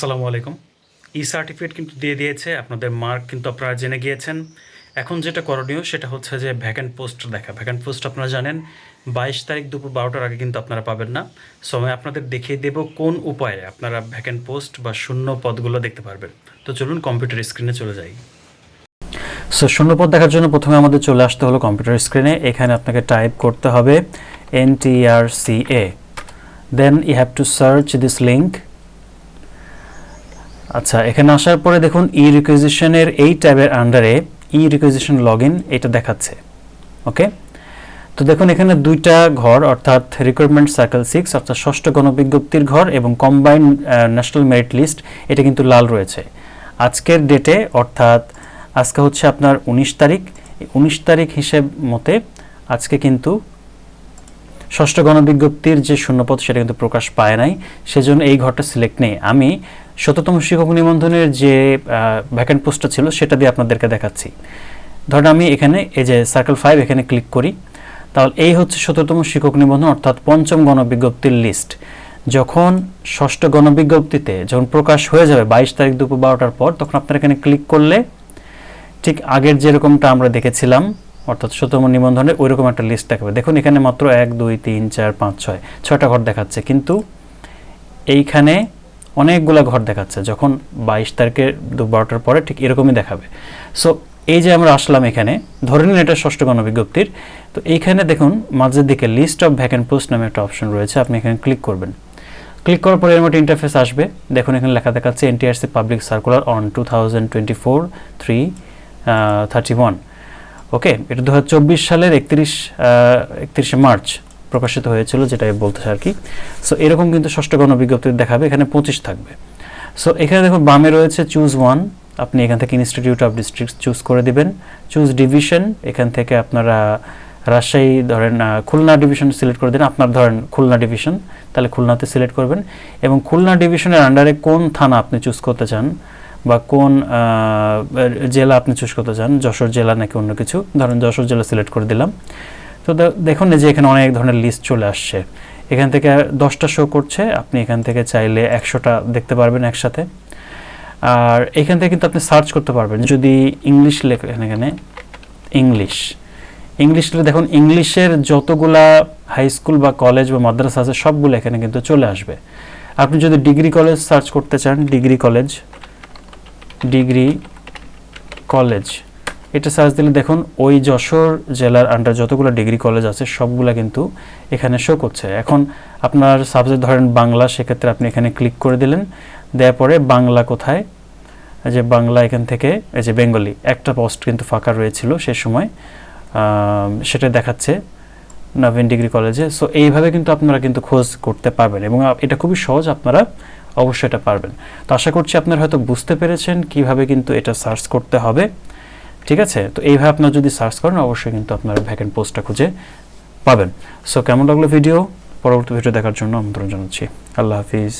আসসালামু আলাইকুম। ই সার্টিফিকেট কিন্তু দিয়ে দিয়েছে, আপনাদের মার্ক কিন্তু আপনারা জেনে গিয়েছেন। এখন যেটা করণীয় সেটা হচ্ছে যে ভ্যাকেন্ট পোস্ট দেখা। ভ্যাকেন্ট পোস্ট আপনারা জানেন, বাইশ তারিখ দুপুর বারোটার আগে কিন্তু আপনারা পাবেন না। সময় আপনাদের দেখিয়ে দেব কোন উপায়ে আপনারা ভ্যাকেন্ট পোস্ট বা শূন্য পদগুলো দেখতে পারবেন। তো চলুন কম্পিউটার স্ক্রিনে চলে যাই। সো শূন্যপদ দেখার জন্য প্রথমে আমাদের চলে আসতে হলো কম্পিউটার স্ক্রিনে এখানে আপনাকে টাইপ করতে হবে N T R C A then you have to search this link আচ্ছা এখানে আসার পরে দেখুন ই রিকুইজিশনের এই ট্যাবের আন্ডারে ই রিকুইজিশন লগ এটা দেখাচ্ছে ওকে তো দেখুন এখানে দুইটা ঘর, অর্থাৎ রিক্রুটমেন্ট সার্কেল সিক্স অর্থাৎ ষষ্ঠ গণবিজ্ঞপ্তির ঘর এবং কম্বাইন্ড ন্যাশনাল মেরিট লিস্ট এটা কিন্তু লাল রয়েছে। আজকের ডেটে অর্থাৎ আজকে হচ্ছে আপনার উনিশ তারিখ উনিশ তারিখ হিসেব মতে আজকে কিন্তু ষষ্ঠ গণবিজ্ঞপ্তির যে শূন্যপদ সেটা কিন্তু প্রকাশ পায় নাই, সেজন্য এই ঘরটা সিলেক্ট নেই। আমি শততম শিক্ষক নিবন্ধনের যে ভ্যাকেন্ট পোস্টটা ছিল, সেটা দিয়ে আপনাদেরকে দেখাচ্ছি। ধরেন আমি এখানে, এই যে সার্কেল ফাইভ এখানে ক্লিক করি, তাহলে এই হচ্ছে শততম শিক্ষক নিবন্ধন, অর্থাৎ পঞ্চম গণবিজ্ঞপ্তির লিস্ট যখন ষষ্ঠ গণবিজ্ঞপ্তিতে যখন প্রকাশ হয়ে যাবে বাইশ তারিখ দুপুর বারোটার পর, তখন আপনারা এখানে ক্লিক করলে ঠিক আগের যেরকমটা আমরা দেখেছিলাম, অর্থাৎ শতম নিবন্ধনের ওই রকম একটা লিস্ট দেখাবে। দেখুন এখানে মাত্র এক, দুই, তিন, চার, পাঁচ, ছয়, ছয়টা ঘর দেখাচ্ছে। কিন্তু এইখানে অনেকগুলো ঘর দেখাচ্ছে, যখন বাইশ তারিখের দু বারোটার পরে ঠিক এরকমই দেখাবে। সো এই যে আমরা আসলাম এখানে, ধরে নিন এটা ষষ্ঠ গণবিজ্ঞপ্তির, তো এইখানে দেখুন মাঝের দিকে লিস্ট অফ ভ্যাকেন্ট পোস্ট নামে একটা অপশন রয়েছে, আপনি এখানে ক্লিক করবেন। ক্লিক করার পরে এর মধ্যে ইন্টারফেস আসবে। দেখুন এখানে লেখা দেখাচ্ছে NTRC public circular on two thousand twenty four three thirty one okay এটা দু হাজার চব্বিশ সালের একত্রিশ একত্রিশে মার্চ। প্রকাশিত হয়েছিল যেটা বলতে আর কি। সো এরকম কিন্তু ষষ্ঠ গণবিজ্ঞপ্তি দেখাবে, এখানে পঁচিশ থাকবে। সো এখানে দেখুন, বামে রয়েছে চুজ ওয়ান আপনি এখান থেকে ইনস্টিটিউট অফ ডিস্ট্রিক্ট চুজ করে দিবেন। চুজ ডিভিশন এখান থেকে আপনারা রাজশাহী ধরেন খুলনা ডিভিশন সিলেক্ট করে দিন। আপনার ধরেন খুলনা ডিভিশন তাহলে খুলনাতে সিলেক্ট করবেন। এবং খুলনা ডিভিশনের আন্ডারে কোন থানা আপনি চুজ করতে চান, বা কোন জেলা আপনি চুজ করতে চান, যশোর জেলা নাকি অন্য কিছু, ধরেন যশোর জেলা সিলেক্ট করে দিলাম। তো দেখুন যে এখানে অনেক ধরনের লিস্ট চলে আসছে। এখান থেকে দশটা শো করছে, আপনি এখান থেকে চাইলে একশোটা দেখতে পারবেন একসাথে। আর এখান থেকে কিন্তু আপনি সার্চ করতে পারবেন। যদি ইংলিশ লেখেন এখানে ইংলিশ ইংলিশ দেখুন ইংলিশের যতগুলা হাই স্কুল বা কলেজ বা মাদ্রাসা আছে, সবগুলো এখানে কিন্তু চলে আসবে। আপনি যদি ডিগ্রি কলেজ সার্চ করতে চান ডিগ্রি কলেজ ডিগ্রি কলেজ এটা সার্চ দিলে দেখুন, ওই যশোর জেলার আন্ডার যতগুলো ডিগ্রি কলেজ আছে, সবগুলা কিন্তু এখানে শো করছে। এখন আপনার সাবজেক্ট ধরেন বাংলা, সেক্ষেত্রে আপনি এখানে ক্লিক করে দিলেন, দেওয়ার পরে বাংলা কোথায়? যে বাংলা এখান থেকে, এই যে বেঙ্গলি, একটা পোস্ট কিন্তু ফাঁকা রয়েছিল সে সময় সেটা দেখাচ্ছে নভেন ডিগ্রি কলেজে সো এইভাবে কিন্তু আপনারা কিন্তু খোঁজ করতে পারবেন এবং এটা খুবই সহজ, আপনারা অবশ্যই এটা পারবেন। তো আশা করছি আপনারা হয়তো বুঝতে পেরেছেন কীভাবে কিন্তু এটা সার্চ করতে হবে। ঠিক আছে? তো এইভাবে আপনার যদি সার্চ করেন, অবশ্যই কিন্তু আপনারা ভ্যাকেন্ট পোস্টটা খুঁজে পাবেন। সো কেমন লাগল ভিডিও পরবর্তী ভিডিও দেখার জন্য আমন্ত্রণ জানাচ্ছি। আল্লাহ হাফিজ।